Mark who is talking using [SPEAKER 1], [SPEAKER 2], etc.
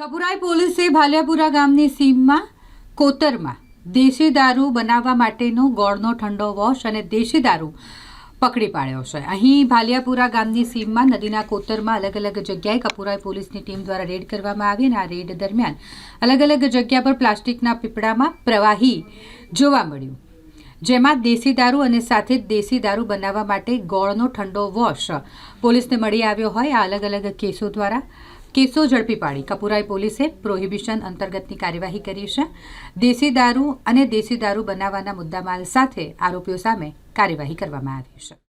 [SPEAKER 1] કપુરાઈ પોલીસે ભાલિયાપુરા ગામની સીમમાં, કોતરમાં દેશી દારૂ બનાવવા માટેનો ગોળનો ઠંડો વોશ અને દેશી દારૂ પકડી પાડ્યો છે. અહીં ભાલિયાપુરા ગામની સીમમાં, નદીના કોતરમાં અલગ અલગ જગ્યાએ કપુરાઈ પોલીસની ટીમ દ્વારા રેડ કરવામાં આવી અને આ રેડ દરમિયાન અલગ અલગ જગ્યા પર પ્લાસ્ટિકના પીપળામાં પ્રવાહી જોવા મળ્યું. જેમાં દેશી દારૂ અને સાથે જ દેશી દારૂ બનાવવા માટે ગોળનો ઠંડો વોશ પોલીસને મળી આવ્યો હોય આ અલગ અલગ કેસો દ્વારા. કેસો ઝડપી પાડી. કપુરાઈ પોલીસે પ્રોહિબિશન અંતર્ગતની કાર્યવાહી કરી છે. દેશી દારૂ અને દેશી દારૂ બનાવવાના મુદ્દામાલ સાથે આરોપીઓ સામે કાર્યવાહી કરવામાં આવી છે.